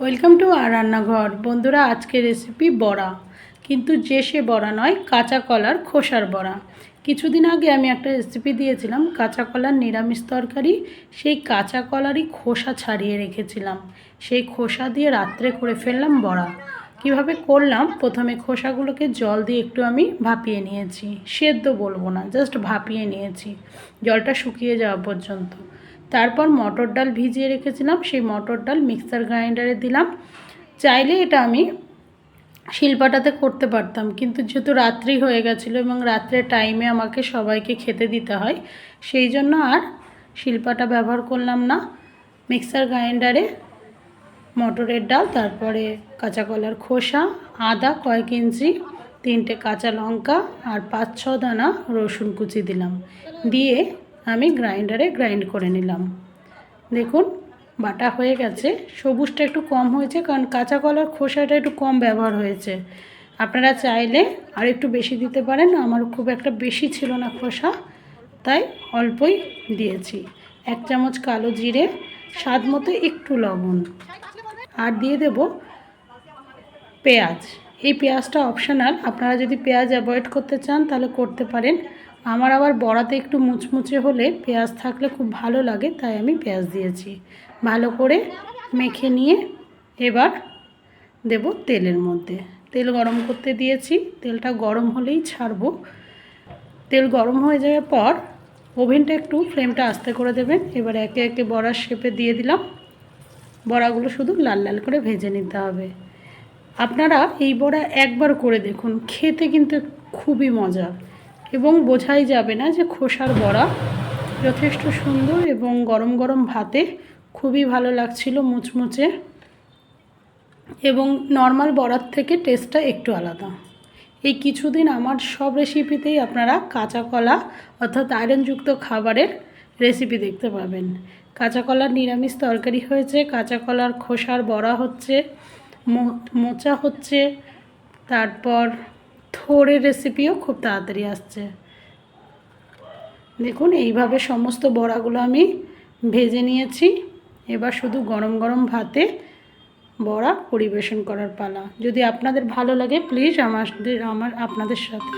Welcome to আর রান্নাঘর। বন্ধুরা আজকে রেসিপি বড়া। কিন্তু যে সে বড়া নয়, কাঁচা কলার খোসার বড়া। কিছুদিন আগে আমি একটা রেসিপি দিয়েছিলাম, কাঁচা কলার নিরামিষ তরকারি। সেই কাঁচা কলারই খোসা ছাড়িয়ে রেখেছিলাম। সেই খোসা দিয়ে রাত্রে করে ফেললাম বড়া। কীভাবে করলাম? প্রথমে খোসাগুলোকে জল দিয়ে একটু আমি ভাপিয়ে নিয়েছি। সেদ্ধ বলব না জাস্ট ভাপিয়ে নিয়েছি। জলটা শুকিয়ে যাওয়া পর্যন্ত। তারপর মটর ডাল ভিজিয়ে রেখেছিলাম, সেই মটর ডাল মিক্সার গ্রাইন্ডারে দিলাম। চাইলে এটা আমি শিলপাটাতে করতে পারতাম, কিন্তু যেহেতু রাত্রি হয়ে গেছিল এবং রাত্রের টাইমে আমাকে সবাইকে খেতে দিতে হয়, সেই জন্য আর শিলপাটা ব্যবহার করলাম না। মিক্সার গ্রাইন্ডারে মটরের ডাল, তারপরে কাঁচা কলার খোসা, আদা কয়েক ইঞ্চি, তিনটে কাঁচা লঙ্কা আর পাঁচ ছ দানা রসুন কুচি দিলাম। দিয়ে আমি গ্রাইন্ডারে গ্রাইন্ড করে নিলাম। দেখুন, বাটা হয়ে গেছে। সবুজটা একটু কম হয়েছে কারণ কাঁচা কলার খোসাটা একটু কম ব্যবহার হয়েছে। আপনারা চাইলে আর একটু বেশি দিতে পারেন। আমার খুব একটা বেশি ছিল না খোসা, তাই অল্পই দিয়েছি। এক চামচ কালো জিরে, স্বাদ মতো একটু লবণ। আর দিয়ে দেব পেঁয়াজ। এই পেঁয়াজটা অপশনাল। আপনারা যদি পেঁয়াজ অ্যাভয়েড করতে চান, তাহলে করতে পারেন। আমার আবার বড়াতে একটু মুচমুচে হলে পেঁয়াজ থাকলে খুব ভালো লাগে, তাই আমি পেঁয়াজ দিয়েছি। ভালো করে মেখে নিয়ে এবার দেব তেলের মধ্যে। তেল গরম করতে দিয়েছি, তেলটা গরম হলেই ছাড়বো। তেল গরম হয়ে যাওয়ার পর ওভেনটা একটু ফ্লেমটা আস্তে করে দেবেন। এবার একে একে বড়ার শেপে দিয়ে দিলাম। বড়াগুলো শুধু লাল লাল করে ভেজে নিতে হবে। আপনারা এই বড়া একবার করে দেখুন, খেতে কিন্তু খুবই মজা। এবং বোঝাই যাবে না যে খোসার বড়া যথেষ্ট সুন্দর এবং গরম গরম ভাতে খুবই ভালো লাগছিল মুচমুচে এবং নর্মাল বড়ার থেকে টেস্টটা একটু আলাদা। এই কিছুদিন আমার সব রেসিপিতেই আপনারা কাঁচা কলা অর্থাৎ আয়রনযুক্ত খাবারের রেসিপি দেখতে পাবেন। কাঁচা কলার নিরামিষ তরকারি হয়েছে কাঁচা কলার খোসার বড়া হচ্ছে মোচা হচ্ছে, তারপর থোড়ের রেসিপিও খুব তাড়াতাড়ি আসছে। দেখুন, এইভাবে সমস্ত বড়াগুলো আমি ভেজে নিয়েছি। এবার শুধু গরম গরম ভাতে বড়া পরিবেশন করার পালা। যদি আপনাদের ভালো লাগে প্লিজ আমাদের, আমার, আপনাদের সাথে